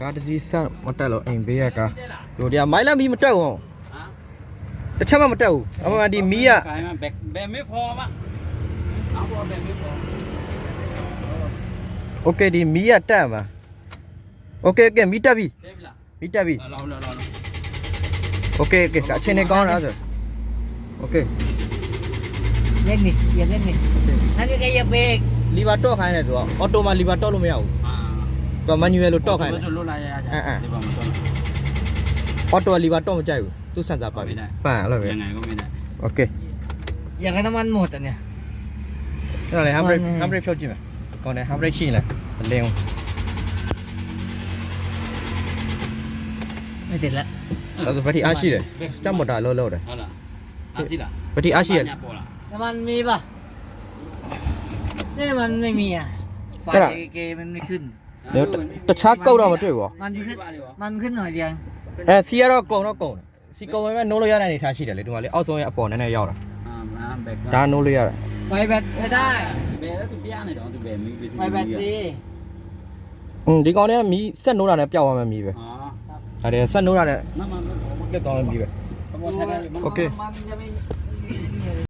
ကားတစ်စီးဆက်မတက်လို့အိမ်ဘေးရကားတို့တရားမိုင်လာမီမတက်ဘူးဟမ်တစ်ချက်မှမတက်ဘူးအမှန်ဒီမီးကဘယ်မေဖော်မှာအဘောဘယ်မေဖော် Okay ဒီမီးကတက်မှာ Okay okay မီးတက်ပြီမီးတက်ပြီလောလောလော Okay okay အချင်းနေကောင်းလားဆို Okay ရက်နေရက်နေနာမည်ကရဘဲလီဘာတော့ခိုင်းတယ်ဆိုတော့အော်တိုမှာလီဘာတော့လို့မရဘူး อ่า သူကမန်နျူရယ်လို့တော့ခိုင်းတယ် รถลายา อ่าๆ เดี๋ยวมาต้น အော်တိုကလီဗာတော့မကြိုက်ဘူးသူစင်တာပါပြီ ไม่ได้ ပန်အဲ့လိုပဲ ยังไงก็ไม่ได้ โอเค อย่างกับน้ำมันหมดอ่ะเนี่ย အဲ့ဒါလေဟမ်ဘရိတ် မှန်တယ် ဟမ်ဘရိတ်ဖြုတ်ကြည့်မယ်ကောင်းတယ်ဟမ်ဘရိတ်ရှိရင်လည်းမလင်းဘူး ไม่ติดละ အဲ့ဒါဗတိအားရှိတယ်စတက်မော်တာလောလောတယ် เอาล่ะอาสิล่ะ ဗတိအားရှိရ ปอล่ะ น้ำมันมีป่ะนี่น้ำมันไม่มีอ่ะไฟเกมันไม่ขึ้น เดี๋ยวတခြားကုတ်တော့မတွေ့ဘူး มันขึ้นมันขึ้นหน่อยเดียว အဲစီကတော့ကုံတော့ကုံတယ်စီကုံပဲနိုးလို့ရတဲ့အနေထားရှိတယ်လေဒီမှာလေအောက်ဆုံးရဲ့အပေါ်နည်းနည်းရောက်တာ อ่ามาแบก ဒါနိုးလို့ရတယ် ไฟแบตให้ได้ แบกแล้วตัวเปี้ยเนี่ยดอกตัวแบกมีไป ไฟแบตดี อืมဒီကောင်လေးကမီးဆက်နိုးတာနဲ့ပျောက်သွားမှမီးပဲ อ๋อ ဒါတယ်ဆက်နိုးတာနဲ့ น้ำมันมัน ပြတ်သွားမှမီးပဲ ขโมยใช้ได้อยู่มั้ง โอเค มันจะไม่